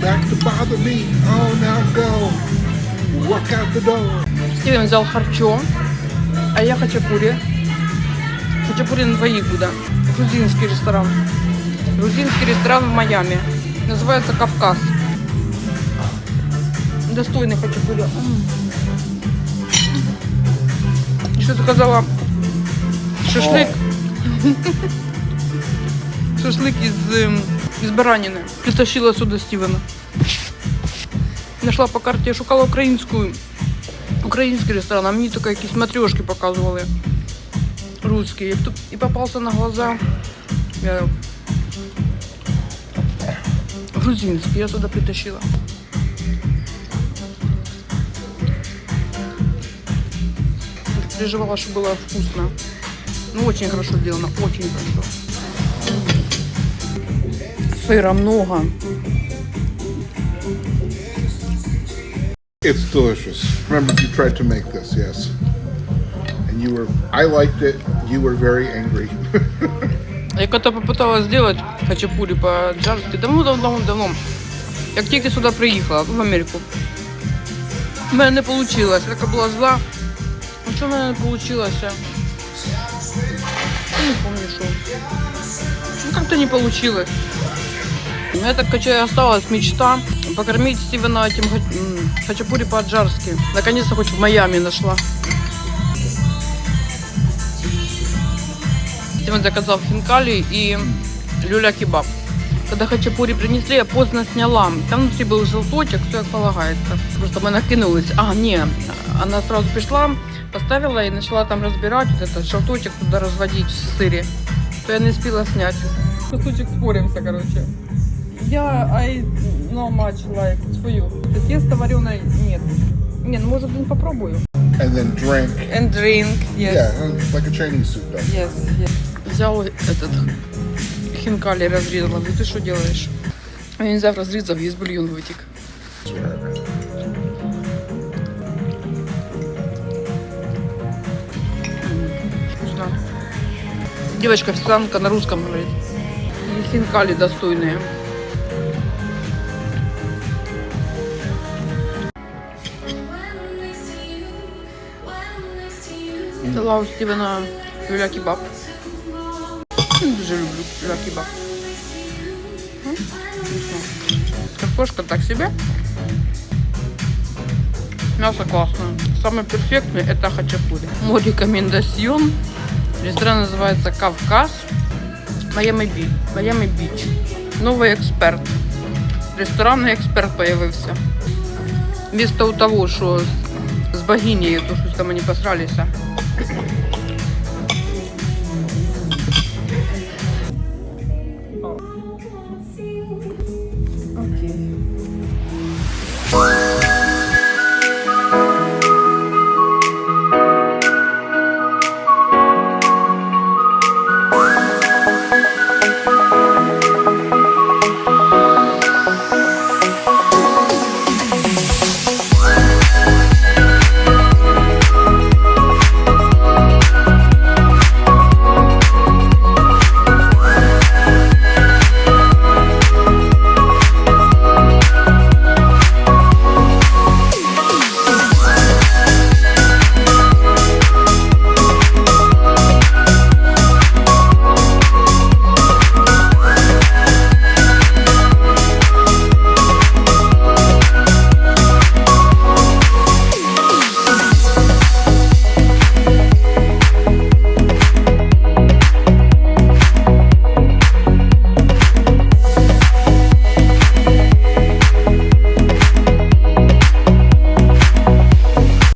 back to bother me. Oh, now go. Walk out the door. Стивен взял харчо, а я хачапури. Хачапури на двоих буде. Грузинский ресторан. Грузинский ресторан в Майами. Называется Кавказ. Достойный хачапури. Ты сказала? Шашлык. Шашлык из, ем, из баранины. Притащила сюда Стивена. Нашла по карті, шукала українську український ресторан, а мені тільки якісь матрешки показували. Русські. І тут і попався на глаза. Я... Грузинський, я туди притащила. Переживала, что было вкусно. Ну, очень хорошо сделано, очень хорошо. Сыра много. It's delicious. Remember, you tried to make this, yes. And you were, I liked it. You were very angry. Я когда попыталась сделать хачапури по-джарски давно-давно-давно, як тільки сюди приїхала, в Америку. У мене не вийшло, я така була зла. А що в мене не вийшло? Я не пам'ятаю, що. Ну, как-то не получилось. У меня так качая осталась мечта покормить Стивена этим хачапури по-аджарски. Наконец-то хоть в Майами нашла. Стивен заказал хинкали и люля-кебаб. Когда хачапури принесли, я поздно сняла. Там внутри был желточек, все как полагается. Просто мы накинулись. А, не, она сразу пришла, поставила и начала там разбирать вот этот желточек туда разводить в сыре. То я не успела снять. Кусочек споримся, короче. Я I no much like свою. Тесто вареное нет. Не, ну может быть попробую. and then drink. And drink, yes. Yeah, like a Chinese soup does. Yes, yes. Взял этот хинкали разрезала. Ну ты что делаешь? Я не знаю, разрезав, есть бульон вытек. Вкусно. Девочка официантка на русском говорит. И хинкали достойные. Дала у Стивена люля-кебаб. Дуже люблю люля-кебаб. М, вкусно. Картошка так себе. Мясо классное. Самый перфектный это хачапури. Мой рекомендацион. Ресторан называется Кавказ. Майами Бич. Майами Бич. Новый эксперт. Ресторанний експерт появився. Вместо того, що з богинею, то щось там вони посралися. Because